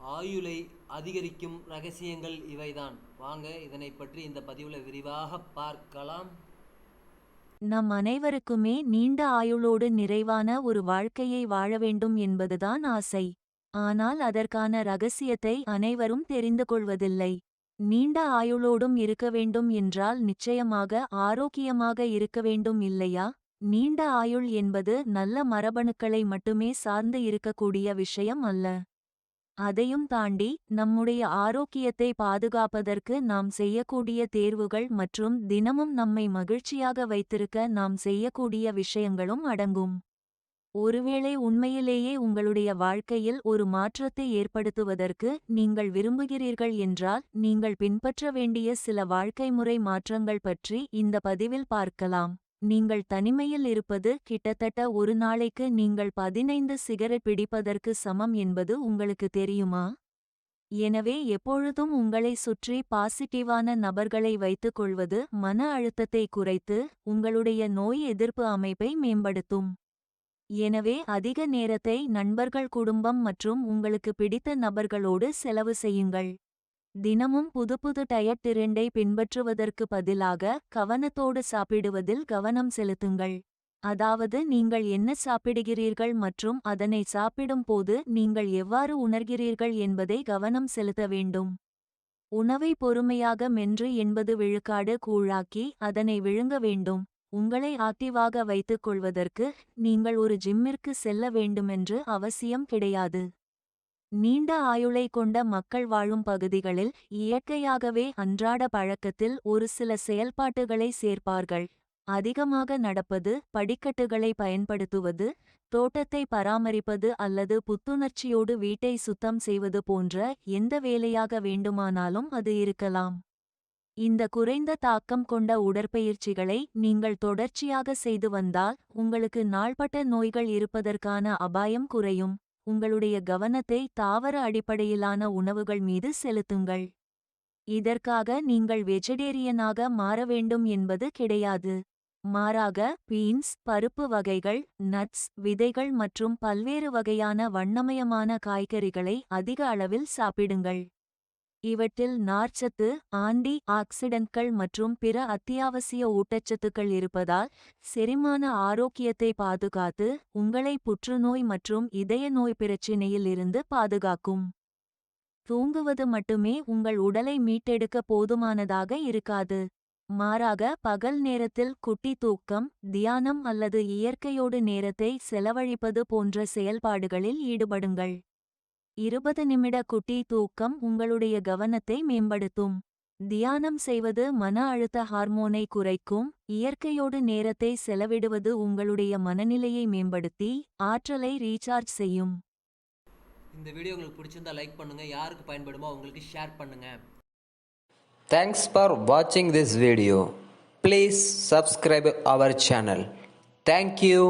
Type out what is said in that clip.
ஆயுளை அதிகரிக்கும் ரகசியங்கள் இவைதான். வாங்க இதனை பற்றி இந்த பதிவில் விரிவாக பார்க்கலாம். நம் அனைவருக்குமே நீண்ட ஆயுளோடு நிறைவான ஒரு வாழ்க்கையை வாழ வேண்டும் என்பதுதான் ஆசை. ஆனால் அதற்கான ரகசியத்தை அனைவரும் தெரிந்து கொள்வதில்லை. நீண்ட ஆயுளோடும் இருக்க வேண்டும் என்றால் நிச்சயமாக ஆரோக்கியமாக இருக்க வேண்டும் இல்லையா? நீண்ட ஆயுள் என்பது நல்ல மரபணுக்களை மட்டுமே சார்ந்து இருக்கக்கூடிய விஷயம் அல்ல. அதையும் தாண்டி நம்முடைய ஆரோக்கியத்தை பாதுகாப்பதற்கு நாம் செய்யக்கூடிய தேர்வுகள் மற்றும் தினமும் நம்மை மகிழ்ச்சியாக வைத்திருக்க நாம் செய்யக்கூடிய விஷயங்களும் அடங்கும். ஒருவேளை உண்மையிலேயே உங்களுடைய வாழ்க்கையில் ஒரு மாற்றத்தை ஏற்படுத்துவதற்கு நீங்கள் விரும்புகிறீர்கள் என்றால் நீங்கள் பின்பற்ற வேண்டிய சில வாழ்க்கை முறை மாற்றங்கள் பற்றி இந்த பதிவில் பார்க்கலாம். நீங்கள் தனிமையில் இருப்பது கிட்டத்தட்ட ஒரு நாளைக்கு நீங்கள் பதினைந்து சிகரெட் பிடிப்பதற்கு சமம் என்பது உங்களுக்கு தெரியுமா? எனவே எப்பொழுதும் உங்களை சுற்றி பாசிட்டிவான நபர்களை வைத்துக் கொள்வது மன அழுத்தத்தை குறைத்து உங்களுடைய நோய் எதிர்ப்பு அமைப்பை மேம்படுத்தும். எனவே அதிக நேரத்தை நண்பர்கள் குடும்பம் மற்றும் உங்களுக்கு பிடித்த நபர்களோடு செலவு செய்யுங்கள். தினமும் புதுப்புது டயட் திரண்டை பின்பற்றுவதற்கு பதிலாக கவனத்தோடு சாப்பிடுவதில் கவனம் செலுத்துங்கள். அதாவது நீங்கள் என்ன சாப்பிடுகிறீர்கள் மற்றும் அதனை சாப்பிடும் போது நீங்கள் எவ்வாறு உணர்கிறீர்கள் என்பதை கவனம் செலுத்த வேண்டும். உணவை பொறுமையாக மென்று என்பது விழுக்காடு கூழாக்கி அதனை விழுங்க வேண்டும். உங்களை ஆக்டிவாக வைத்துக் கொள்வதற்கு நீங்கள் ஒரு ஜிம்மிற்கு செல்ல வேண்டுமென்று அவசியம் கிடையாது. நீண்ட ஆயுளை கொண்ட மக்கள் வாழும் பகுதிகளில் இயற்கையாகவே அன்றாட பழக்கத்தில் ஒரு சில செயல்பாட்டுகளை சேர்ப்பார்கள். அதிகமாக நடப்பது படிக்கட்டுகளை பயன்படுத்துவது தோட்டத்தை பராமரிப்பது அல்லது புத்துணர்ச்சியோடு வீட்டை சுத்தம் செய்வது போன்ற எந்த வேலையாக வேண்டுமானாலும் அது இருக்கலாம். இந்த குறைந்த தாக்கம் கொண்ட உடற்பயிற்சிகளை நீங்கள் தொடர்ச்சியாக செய்து வந்தால் உங்களுக்கு நாள்பட்ட நோய்கள் இருப்பதற்கான அபாயம் குறையும். உங்களுடைய கவனத்தை தாவர அடிப்படையிலான உணவுகள் மீது செலுத்துங்கள். இதற்காக நீங்கள் வெஜிடேரியனாக மாற வேண்டும் என்பது கிடையாது. மாறாக பீன்ஸ் பருப்பு வகைகள் நட்ஸ் விதைகள் மற்றும் பல்வேறு வகையான வண்ணமயமான காய்கறிகளை அதிக அளவில் சாப்பிடுங்கள். இவற்றில் நார்ச்சத்து ஆன்டி ஆக்சிடென்ட்கள் மற்றும் பிற அத்தியாவசிய ஊட்டச்சத்துக்கள் இருப்பதால் செரிமான ஆரோக்கியத்தை பாதுகாத்து உங்களை புற்றுநோய் மற்றும் இதய நோய் பிரச்சினையில் இருந்து பாதுகாக்கும். தூங்குவது மட்டுமே உங்கள் உடலை மீட்டெடுக்க போதுமானதாக இருக்காது. மாறாக பகல் நேரத்தில் குட்டி தூக்கம் தியானம் அல்லது இயற்கையோடு நேரத்தை செலவழிப்பது போன்ற செயல்பாடுகளில் ஈடுபடுங்கள். இருபது நிமிட குட்டி தூக்கம் உங்களுடைய கவனத்தை மேம்படுத்தும் தியானம் செய்வது மன அழுத்த ஹார்மோனை குறைக்கும் இயற்கையோடு நேரத்தை செலவிடுவது உங்களுடைய மனநிலையை மேம்படுத்தி ஆற்றலை ரீசார்ஜ் செய்யும் இந்த வீடியோ உங்களுக்கு பிடிச்சிருந்தா லைக் பண்ணுங்க யாருக்கு பயன்படுமோ அவங்களுக்கு ஷேர் பண்ணுங்க Thanks for watching this video. Please subscribe our channel. Thank you.